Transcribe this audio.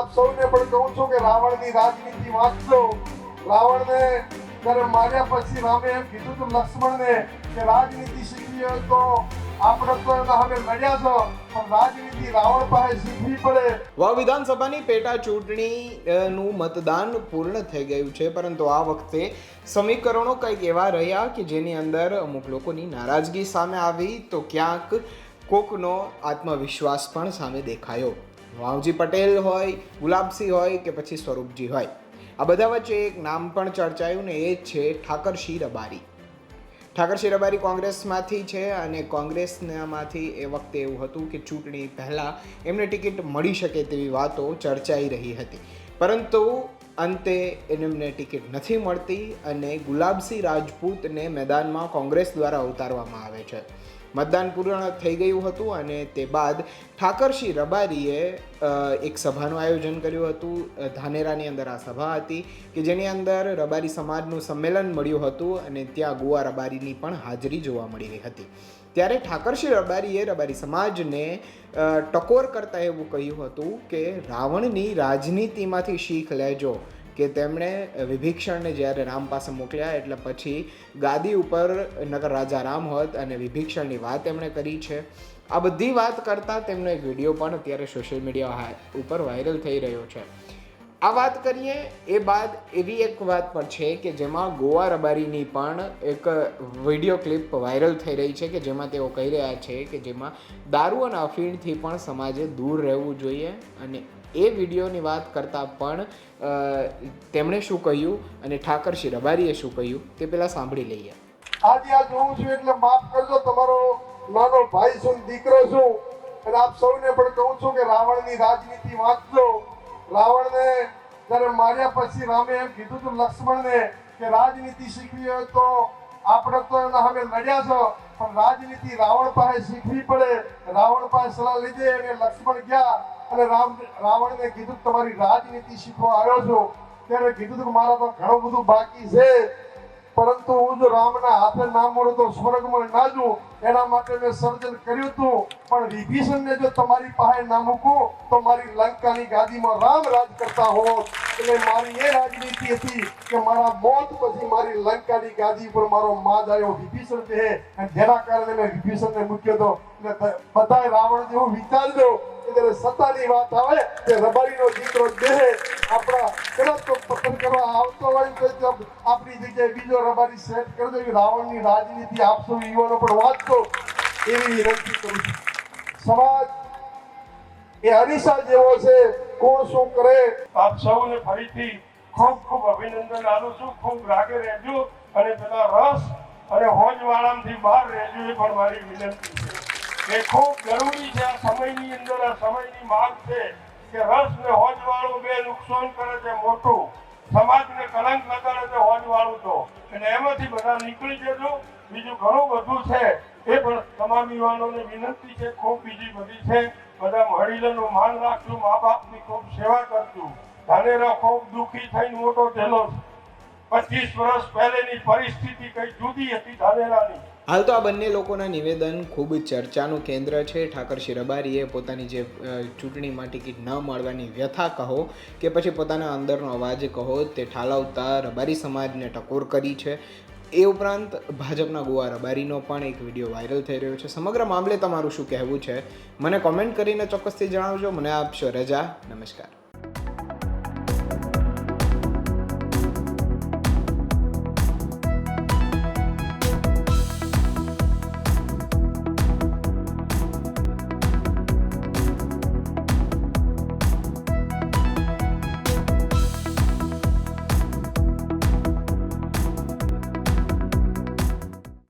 આપ સૌને પણ કહું છું કે રાવણની રાજનીતિ વાંચજો. રાવણને ત્યારે માર્યા પછી રામે એમ કીધું હતું લક્ષ્મણને કે રાજનીતિ શીખવી હોય તો આપણે તો હવે લડ્યા છો, પણ રાજનીતિ રાવણ પાસે શીખવી પડે. વિધાનસભાની પેટા ચૂંટણી નું મતદાન પૂર્ણ થઈ ગયું છે, પરંતુ આ વખતે સમીકરણો કંઈક એવા રહ્યા કે જેની અંદર અમુક લોકોની નારાજગી સામે આવી તો ક્યાંક કોકનો આત્મવિશ્વાસ પણ સામે દેખાયો. વાવજી પટેલ હોય, ગુલાબસિંહ હોય કે પછી સ્વરૂપજી હોય. આ બધા વચ્ચે એક નામ પણ ચર્ચાયું ને એ છે ઠાકરસિંહ રબારી ઠાકરસિંહ રબારી કોંગ્રેસમાંથી છે અને કોંગ્રેસનામાંથી એ વખતે એવું હતું કે ચૂંટણી પહેલાં એમને ટિકિટ મળી શકે તેવી વાતો ચર્ચાઈ રહી હતી. પરંતુ અંતે એમને ટિકિટ નથી મળતી અને ગુલાબસિંહ રાજપૂતને મેદાનમાં કોંગ્રેસ દ્વારા ઉતારવામાં આવે છે. મતદાન પૂર્ણ થઈ ગયું હતું અને તે બાદ ઠાકરસિંહ રબારીએ એક સભાનું આયોજન કર્યું હતું. ધાનેરાની અંદર આ સભા હતી કે જેની અંદર રબારી સમાજનું સંમેલન મળ્યું હતું અને ત્યાં ગોવા રબારીની પણ હાજરી જોવા મળી રહી હતી. ત્યારે ઠાકરસિંહ રબારીએ રબારી સમાજને ટકોર કરતા એવું કહ્યું હતું કે, રાવણની રાજનીતિમાંથી શીખ લેજો. કે તેમણે વિભીક્ષણને જ્યારે રામ પાસે મોકલ્યા, એટલે પછી ગાદી ઉપર નગર રાજા રામ હોત અને વિભીક્ષણની વાત એમણે કરી છે. આ બધી વાત કરતાં તેમનો એક વીડિયો પણ અત્યારે સોશિયલ મીડિયા ઉપર વાયરલ થઈ રહ્યો છે. આ વાત કરીએ, એ બાદ એવી એક વાત પણ છે કે જેમાં ગોવા રબારીની પણ એક વીડિયો ક્લિપ વાયરલ થઈ રહી છે કે જેમાં તેઓ કહી રહ્યા છે કે જેમાં દારૂ અને અફીણથી પણ સમાજે દૂર રહેવું જોઈએ અને એ વિડીયોની વાત કરતાં પણ તેમણે શું કહ્યું અને ઠાકરસિંહ રબારીએ શું કહ્યું તે પહેલાં સાંભળી લઈએ. આજે આ જોઉં છું એટલે માફ કરજો, તમારો નાનો ભાઈ છું, દીકરો છું, અને આપ સૌને પણ કહું છું કે રાવણની રાજનીતિ વાંચજો. રાવણને જ્યારે માર્યા પછી રામે એમ કીધું હતું લક્ષ્મણને કે રાજનીતિ શીખવી હોય તો આપણે તો એના હવે લડ્યા છો, પણ રાજનીતિ રાવણ પાસે શીખવી પડે. રાવણ પાસે સલાહ લીધે અને લક્ષ્મણ ગયા. અને રામ રાવણને કીધું તમારી રાજનીતિ શીખવા આવ્યો છું, ત્યારે કીધું કે મારા તો ઘણું બધું બાકી છે, પરંતુ હું જો રામના હાથે ના મળું તો સ્વર્ગમાં ના જઉં એના માટે મેં સર્જન કર્યું હતું. પણ વિભીષણને જો તમારી પાસે ના મૂકું, તો મારી લંકાની ગાદીમાં રામ રાજ કરતા હોત એટલે મારી એ રાજનીતિ હતી કે મારા મોત પછી મારી લંકાની ગાદી પર મારો માદ આવ્યો વિભીષણ છે અને જેના કારણે મેં વિભીષણને મૂક્યો હતો. એટલે બધાય રાવણ જેવું વિચારજો કે જ્યારે સત્તાની વાત આવે કે રબારીનો દીકરો આપણા તો પસંદ કરવા આવતો હોય તો આપણી જગ્યાએ બીજો રબારી સેટ કરી દો. એવી રાવણની રાજનીતિ આપશો, યુવાનો પણ વાંચતો એવી વિનંતી કરું છું. સમાજ એ અરીસા જેવો છે, કોણ શું કરે? આપ સૌને ફરીથી ખૂબ ખૂબ અભિનંદન આપું છું, ખૂબ રાગે રહેજો અને પેલા રસ અને હોજવાળામાંથી બહાર રહેજો એ પણ મારી વિનંતી છે. એ ખૂબ જરૂરી છે આ સમયની અંદર, આ સમયની માંગ છે કે રસ ને હોજવાળું બે નુકસાન કરે છે મોટું. સમાજને કલંક લગાડે છે હોજવાળું તો. એટલે એમાંથી બધા નીકળી જજો. બીજું ઘણું બધું છે. એ પણ તમામ યુવાનોને વિનંતી છે, ખૂબ બીજી બધી છે. બધા મળીને માન રાખજો મા બાપની ખૂબ સેવા કરજો. ધાનેરા ખૂબ દુઃખી થઈને મોટો થયેલો પચીસ વર્ષ પહેલેની પરિસ્થિતિ કઈ જુદી હતી ધાનેરાની. હાલ તો આ બંને લોકોના નિવેદન ખૂબ ચર્ચાનું કેન્દ્ર છે. ઠાકરસિંહ રબારીએ પોતાની જે ચૂંટણીમાં ટિકિટ ન મળવાની વ્યથા કહો કે પછી પોતાના અંદરનો અવાજ કહો તે ઠાલવતા રબારી સમાજને ટકોર કરી છે. એ ઉપરાંત ભાજપના ગોવા રબારીનો પણ એક વીડિયો વાયરલ થઈ રહ્યો છે. સમગ્ર મામલે તમારું શું કહેવું છે? મને કોમેન્ટ કરીને ચોક્કસથી જણાવજો. મને આપશો રજા. નમસ્કાર.